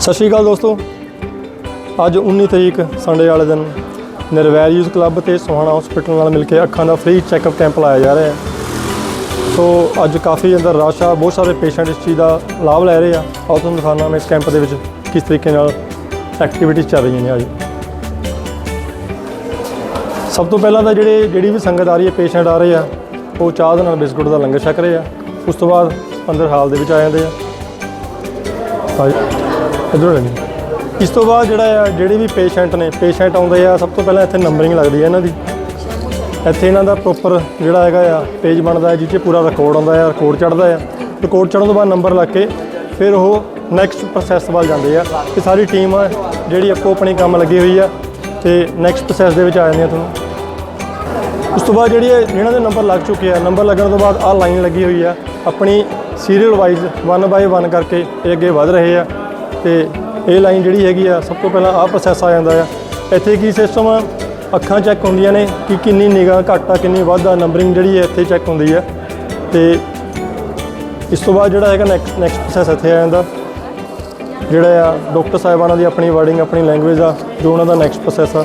ਸਤਿ ਸ਼੍ਰੀ ਅਕਾਲ ਦੋਸਤੋ। ਅੱਜ 19 ਤਰੀਕ ਸੰਡੇ ਵਾਲੇ ਦਿਨ, ਨਿਰਵੈਰ ਯੂਥ ਕਲੱਬ ਤੇ ਸੋਹਾਣਾ ਹਸਪੀਟਲ ਨਾਲ ਮਿਲ ਕੇ ਅੱਖਾਂ ਦਾ ਫ੍ਰੀ ਚੈੱਕਅਪ ਕੈਂਪ ਲਾਇਆ ਜਾ ਰਿਹਾ ਹੈ। ਸੋ ਅੱਜ ਕਾਫੀ ਅੰਦਰ ਰਸ਼ ਆ, ਬਹੁਤ ਸਾਰੇ ਪੇਸ਼ੈਂਟ ਇਸ ਚੀਜ਼ ਦਾ ਲਾਭ ਲੈ ਰਹੇ ਆ। ਆਓ ਤੁਹਾਨੂੰ ਦਿਖਾਉਣਾ ਮੈਂ ਇਸ ਕੈਂਪ ਦੇ ਵਿੱਚ ਕਿਸ ਤਰੀਕੇ ਨਾਲ ਐਕਟੀਵਿਟੀਜ਼ ਚੱਲ ਰਹੀਆਂ ਨੇ ਅੱਜ। ਸਭ ਤੋਂ ਪਹਿਲਾਂ ਤਾਂ ਜਿਹੜੇ, ਜਿਹੜੀ ਵੀ ਸੰਗਤ ਆ ਰਹੀ ਹੈ ਪੇਸ਼ੈਂਟ ਆ ਰਹੇ ਆ, ਉਹ ਚਾਹ ਦੇ ਨਾਲ ਬਿਸਕੁਟ ਦਾ ਲੰਗਰ ਛਕ ਰਹੇ ਆ। ਉਸ ਤੋਂ ਬਾਅਦ ਅੰਦਰ ਹਾਲ ਦੇ ਵਿੱਚ ਆ ਜਾਂਦੇ ਆ। ਇਧਰੋਂ ਲੈਣੀ ਇਸ ਤੋਂ ਬਾਅਦ ਜਿਹੜਾ ਆ, ਜਿਹੜੇ ਵੀ ਪੇਸ਼ੈਂਟ ਨੇ ਪੇਸ਼ੈਂਟ ਆਉਂਦੇ ਆ, ਸਭ ਤੋਂ ਪਹਿਲਾਂ ਇੱਥੇ ਨੰਬਰਿੰਗ ਲੱਗਦੀ ਹੈ ਇਹਨਾਂ ਦੀ। ਇੱਥੇ ਇਹਨਾਂ ਦਾ ਪ੍ਰੋਪਰ ਜਿਹੜਾ ਹੈਗਾ ਆ ਪੇਜ ਬਣਦਾ ਹੈ ਜਿਹ ਪੂਰਾ ਰਿਕਾਰਡ ਆਉਂਦਾ ਹੈ ਰਿਕਾਰਡ ਚੜਦਾ ਹੈ ਰਿਕਾਰਡ ਚੜਨ ਤੋਂ ਬਾਅਦ ਨੰਬਰ ਲੱਗ ਕੇ ਫਿਰ ਉਹ ਨੈਕਸਟ ਪ੍ਰੋਸੈਸ ਵੱਲ ਜਾਂਦੇ ਆ। ਇਹ ਸਾਰੀ ਟੀਮ ਆ, ਜਿਹੜੀ ਆਪੋ ਆਪਣੀ ਕੰਮ ਲੱਗੀ ਹੋਈ ਆ, ਤੇ ਨੈਕਸਟ ਪ੍ਰੋਸੈਸ ਦੇ ਵਿੱਚ ਆ ਜਾਂਦੇ ਆ ਤੁਹਾਨੂੰ। ਉਸ ਤੋਂ ਬਾਅਦ ਜਿਹੜੀ ਇਹ- ਜਿਹਨਾਂ ਦੇ ਨੰਬਰ ਲੱਗ ਚੁੱਕੇ ਆ। ਨੰਬਰ ਲੱਗਣ ਤੋਂ ਬਾਅਦ ਆਹ ਲਾਈਨ ਲੱਗੀ ਹੋਈ ਆ। ਆਪਣੀ ਸੀਰੀਅਲ ਵਾਈਜ਼ 1 ਬਾਈ 1 ਕਰਕੇ ਇਹ ਅੱਗੇ ਵਧ ਰਹੇ ਆ। ਤੇ ਇਹ ਲਾਈਨ ਜਿਹੜੀ ਹੈਗੀ ਆ, ਸਭ ਤੋਂ ਪਹਿਲਾਂ ਆਹ ਪ੍ਰੋਸੈਸ ਆ ਜਾਂਦਾ ਆ। ਇੱਥੇ ਕੀ ਸਿਸਟਮ ਆ? ਅੱਖਾਂ ਚੈੱਕ ਹੁੰਦੀਆਂ ਨੇ ਕਿ ਕਿੰਨੀ ਨਿਗਾਹ ਘੱਟ ਆ, ਕਿੰਨੀ ਵੱਧ ਆ ਨੰਬਰਿੰਗ ਜਿਹੜੀ ਹੈ ਇੱਥੇ ਚੈੱਕ ਹੁੰਦੀ ਆ। ਤੇ ਇਸ ਤੋਂ ਬਾਅਦ ਜਿਹੜਾ ਹੈਗਾ ਨੈਕਸਟ ਨੈਕਸਟ ਪ੍ਰੋਸੈਸ ਇੱਥੇ ਆ ਜਾਂਦਾ। ਜਿਹੜਾ ਆ, ਡਾਕਟਰ ਸਾਹਿਬਾਨਾਂ ਦੀ ਆਪਣੀ ਵਰਡਿੰਗ ਆਪਣੀ ਲੈਂਗੁਏਜ ਆ, ਜੋ ਉਹਨਾਂ ਦਾ ਨੈਕਸਟ ਪ੍ਰੋਸੈਸ ਆ।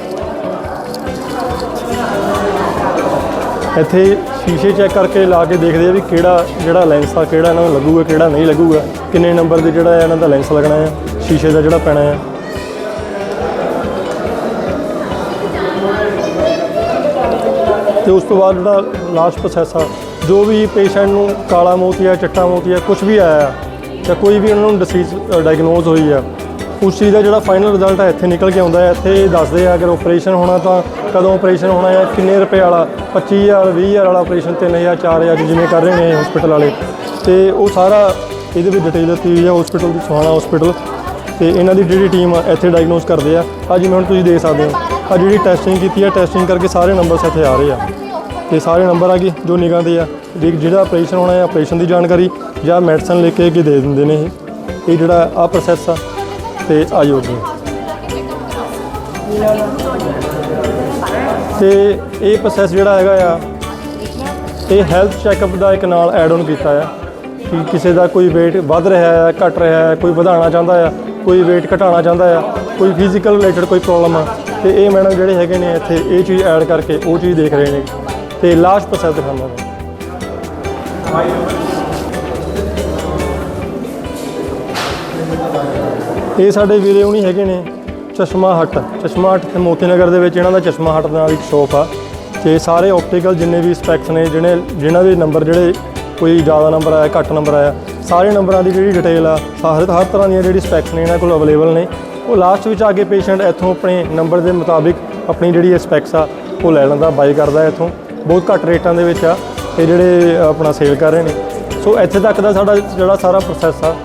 ਇੱਥੇ ਸ਼ੀਸ਼ੇ ਚੈੱਕ ਕਰਕੇ ਲਾ ਕੇ ਦੇਖਦੇ ਆ ਵੀ ਕਿਹੜਾ, ਜਿਹੜਾ ਲੈਂਸ ਆ, ਕਿਹੜਾ ਇਹਨਾਂ ਨੂੰ ਲੱਗੂਗਾ, ਕਿਹੜਾ ਨਹੀਂ ਲੱਗੂਗਾ, ਕਿੰਨੇ ਨੰਬਰ ਦੇ ਜਿਹੜਾ ਇਹਨਾਂ ਦਾ ਲੈਂਸ ਲੱਗਣਾ ਆ, ਸ਼ੀਸ਼ੇ ਦਾ ਜਿਹੜਾ ਪੈਣਾ ਆ। ਤੇ ਉਸ ਤੋਂ ਬਾਅਦ ਜਿਹੜਾ ਲਾਸਟ ਪ੍ਰੋਸੈਸ ਆ, ਜੋ ਵੀ ਪੇਸ਼ੈਂਟ ਨੂੰ ਕਾਲਾ ਮੋਤੀਆ, ਚਿੱਟਾ ਮੋਤੀਆ ਕੁਝ ਵੀ ਆਇਆ ਜਾਂ ਕੋਈ ਵੀ ਉਹਨਾਂ ਨੂੰ ਡਿਸੀਜ਼ ਡਾਇਗਨੋਜ਼ ਹੋਈ ਆ ਉਸ ਚੀਜ਼ ਦਾ ਜਿਹੜਾ ਫਾਈਨਲ ਰਿਜ਼ਲਟ ਹੈ ਇੱਥੇ ਨਿਕਲ ਕੇ ਆਉਂਦਾ ਹੈ। ਇੱਥੇ ਦੱਸਦੇ ਆ, ਅਗਰ ਆਪਰੇਸ਼ਨ ਹੋਣਾ ਤਾਂ ਕਦੋਂ ਆਪਰੇਸ਼ਨ ਹੋਣਾ ਹੈ, ਕਿੰਨੇ ਰੁਪਏ ਵਾਲਾ 25000 20000 ਵਾਲਾ ਆਪਰੇਸ਼ਨ 3000 4000 ਜਿਵੇਂ ਕਰ ਰਹੇ ਨੇ ਹਸਪੀਟਲ ਵਾਲੇ। ਤੇ ਉਹ ਸਾਰਾ ਇਹਦੇ ਵਿੱਚ ਡਿਟੇਲ ਦਿੱਤੀ ਹੋਈ ਹੈ ਹਸਪੀਟਲ ਦੀ ਸੁਹਾਣਾ ਹਸਪੀਟਲ ਤੇ ਇਹਨਾਂ ਦੀ ਜਿਹੜੀ ਟੀਮ ਆ, ਇੱਥੇ ਡਾਇਗਨੋਸ ਕਰਦੇ ਆ। ਆ ਜਿਵੇਂ ਹੁਣ ਤੁਸੀਂ ਦੇਖ ਸਕਦੇ ਹੋ। ਆ ਜਿਹੜੀ ਟੈਸਟਿੰਗ ਕੀਤੀ ਹੈ ਟੈਸਟਿੰਗ ਕਰਕੇ ਸਾਰੇ ਨੰਬਰਸ ਇੱਥੇ ਆ ਰਹੇ ਆ। ਤੇ ਸਾਰੇ ਨੰਬਰ ਆ ਗਏ, ਜੋ ਨਿਗਾਹ ਦੇ ਆ। ਜਿਹੜਾ ਆਪਰੇਸ਼ਨ ਹੋਣਾ ਹੈ ਆਪਰੇਸ਼ਨ ਦੀ ਜਾਣਕਾਰੀ ਜਾਂ ਮੈਡੀਸਨ ਲਿਖ ਕੇ ਅੱਗੇ ਦੇ ਦਿੰਦੇ ਨੇ ਇਹ। ਇਹ ਜਿਹੜਾ ਆ ਪ੍ਰੋਸੈਸ ਆ ਤੇ ਆਯੋਗ ਤੇ ਇਹ ਪ੍ਰੋਸੈਸ ਜਿਹੜਾ ਹੈਗਾ ਆ, ਇਹ ਹੈਲਥ ਚੈੱਕਅਪ ਦਾ ਇੱਕ ਨਾਲ ਐਡ ਆਨ ਕੀਤਾ ਆ ਕਿ ਕਿਸੇ ਦਾ ਕੋਈ weight ਵੱਧ ਰਿਹਾ ਹੈ ਘਟ ਰਿਹਾ ਹੈ ਕੋਈ ਵਧਾਉਣਾ ਚਾਹੁੰਦਾ ਆ, ਕੋਈ weight ਘਟਾਉਣਾ ਚਾਹੁੰਦਾ ਆ, ਕੋਈ ਫਿਜ਼ੀਕਲ ਰਿਲੇਟਡ ਕੋਈ ਪ੍ਰੋਬਲਮ ਆ, ਤੇ ਇਹ ਮੈਡਮ ਜਿਹੜੇ ਹੈਗੇ ਨੇ ਇੱਥੇ ਇਹ ਚੀਜ਼ ਐਡ ਕਰਕੇ ਉਹ ਚੀਜ਼ ਦੇਖ ਰਹੇ ਨੇ। ਤੇ ਲਾਸਟ ਪ੍ਰੋਸੈਸ ਦਿਖਾਉਂਦਾ। ਮੈਂ ਇਹ ਸਾਡੇ ਵੀਰੇ ਹੁਣੀ ਹੈਗੇ ਨੇ ਚਸ਼ਮਾ ਹੱਟ। ਚਸ਼ਮਾ ਹੱਟ ਤੇ ਮੋਤੀ ਨਗਰ ਦੇ ਵਿੱਚ, ਇਹਨਾਂ ਦਾ ਚਸ਼ਮਾ ਹੱਟ ਨਾਲ ਇੱਕ ਸ਼ੋਪ ਆ। ਤੇ ਸਾਰੇ ਆਪਟੀਕਲ ਜਿੰਨੇ ਵੀ ਸਪੈਕਸ ਨੇ ਜਿਹੜੇ ਜਿਨ੍ਹਾਂ ਦੇ ਨੰਬਰ ਜਿਹੜੇ ਕੋਈ ਜ਼ਿਆਦਾ ਨੰਬਰ ਆਇਆ, ਘੱਟ ਨੰਬਰ ਆਇਆ, ਸਾਰੇ ਨੰਬਰਾਂ ਦੀ ਜਿਹੜੀ ਡਿਟੇਲ ਆ ਸਾਰੇ ਹਰ ਤਰ੍ਹਾਂ ਦੀਆਂ ਜਿਹੜੀ ਸਪੈਕਸ ਨੇ, ਇਹਨਾਂ ਕੋਲ ਅਵੇਲੇਬਲ ਨੇ। ਉਹ ਲਾਸਟ ਵਿੱਚ ਆ ਕੇ ਪੇਸ਼ੈਂਟ ਇੱਥੋਂ ਆਪਣੇ ਨੰਬਰ ਦੇ ਮੁਤਾਬਿਕ ਆਪਣੀ ਜਿਹੜੀ ਸਪੈਕਸ ਆ, ਉਹ ਲੈ ਲੈਂਦਾ ਬਾਈ ਕਰਦਾ ਇੱਥੋਂ। ਬਹੁਤ ਘੱਟ ਰੇਟਾਂ ਦੇ ਵਿੱਚ ਆ, ਇਹ ਜਿਹੜੇ ਆਪਣਾ ਸੇਲ ਕਰ ਰਹੇ ਨੇ। ਸੋ ਇੱਥੇ ਤੱਕ ਦਾ ਸਾਡਾ ਜਿਹੜਾ ਸਾਰਾ ਪ੍ਰੋਸੈਸ ਆ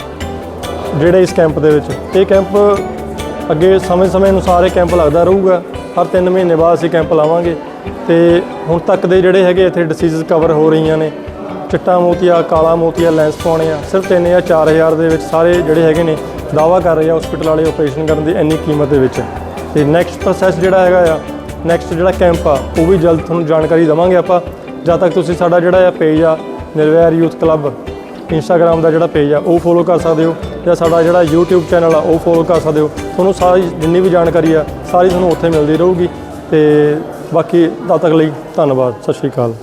ਜਿਹੜੇ ਇਸ ਕੈਂਪ ਦੇ ਵਿੱਚ। ਇਹ ਕੈਂਪ ਅੱਗੇ ਸਮੇਂ-ਸਮੇਂ ਅਨੁਸਾਰ ਇਹ ਕੈਂਪ ਲੱਗਦਾ ਰਹੂਗਾ। ਹਰ 3 ਮਹੀਨੇ ਬਾਅਦ ਅਸੀਂ ਕੈਂਪ ਲਾਵਾਂਗੇ। ਤੇ ਹੁਣ ਤੱਕ ਦੇ ਜਿਹੜੇ ਹੈਗੇ ਇੱਥੇ ਡਿਸੀਜ਼ਸ ਕਵਰ ਹੋ ਰਹੀਆਂ ਨੇ, ਚਿੱਟਾ ਮੋਤੀਆ, ਕਾਲਾ ਮੋਤੀਆ, ਲੈਂਸ ਪਾਉਣੇ ਆ, ਸਿਰਫ 3 ਜਾਂ 4000 ਦੇ ਵਿੱਚ ਸਾਰੇ ਜਿਹੜੇ ਹੈਗੇ ਨੇ ਦਾਵਾ ਕਰ ਰਹੇ ਆ ਹਸਪੀਟਲ ਵਾਲੇ ਆਪਰੇਸ਼ਨ ਕਰਨ ਦੀ ਇੰਨੀ ਕੀਮਤ ਦੇ ਵਿੱਚ। ਤੇ ਨੈਕਸਟ ਪ੍ਰੋਸੈਸ ਜਿਹੜਾ ਹੈਗਾ ਆ ਨੈਕਸਟ ਜਿਹੜਾ ਕੈਂਪ ਆ, ਉਹ ਵੀ ਜਲਦ ਤੁਹਾਨੂੰ ਜਾਣਕਾਰੀ ਦੇਵਾਂਗੇ ਆਪਾਂ। ਜਦ ਤੱਕ ਤੁਸੀਂ ਸਾਡਾ ਜਿਹੜਾ ਆ ਪੇਜ ਆ ਨਿਰਵੈਰ ਯੂਥ ਕਲੱਬ ਇੰਸਟਾਗ੍ਰam ਦਾ ਜਿਹੜਾ ਪੇਜ ਆ, ਉਹ ਫੋਲੋ ਕਰ ਸਕਦੇ ਹੋ ਜਾਂ ਸਾਡਾ ਜਿਹੜਾ YouTube ਚੈਨਲ ਆ, ਉਹ ਫੋਲੋ ਕਰ ਸਕਦੇ ਹੋ। ਤੁਹਾਨੂੰ ਸਾਰੀ ਜਿੰਨੀ ਵੀ ਜਾਣਕਾਰੀ ਆ, ਸਾਰੀ ਤੁਹਾਨੂੰ ਉੱਥੇ ਮਿਲਦੀ ਰਹੂਗੀ। ਤੇ ਬਾਕੀ, ਤਦ ਤੱਕ ਲਈ ਧੰਨਵਾਦ। ਸਤਿ ਸ਼੍ਰੀ ਅਕਾਲ।